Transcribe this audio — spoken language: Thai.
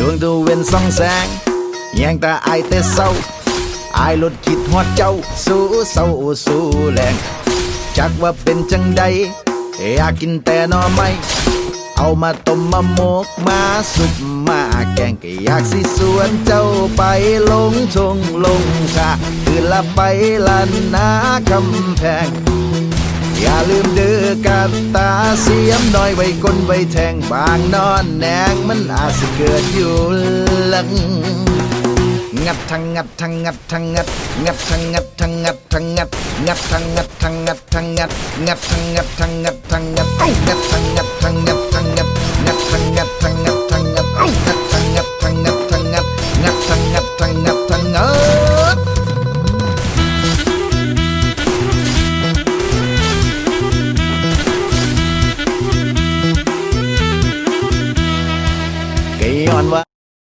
ดวงตะเวนส่องแสงแยงตาอายแต่เศร้าอายลดคิดฮอดเจ้า สู้เศร้าสู้แรงจักว่าเป็นจังใดอยากกินแต่หนอไม่เอามาต้มมาหมกมาสุกมาแกงก็อยากสิสวนเจ้าไปลงทงลงชาคือละไปลันนาคำแพง อย่าลืมเดือ กับตาเสียมน้อยไว้ก้นไว้แทงบางนอนแนงมันอาจสิเกิดอยู่หลังงัดทังงัดทังงัดทังงัดงัดทังงัดทังงัดทังงัดงัดทังงัดทังงัดทังงัดงัดทังงัดทังงัดทังงัดงัดทังงัดทังงัดทังงัด ก็ย้อนว่า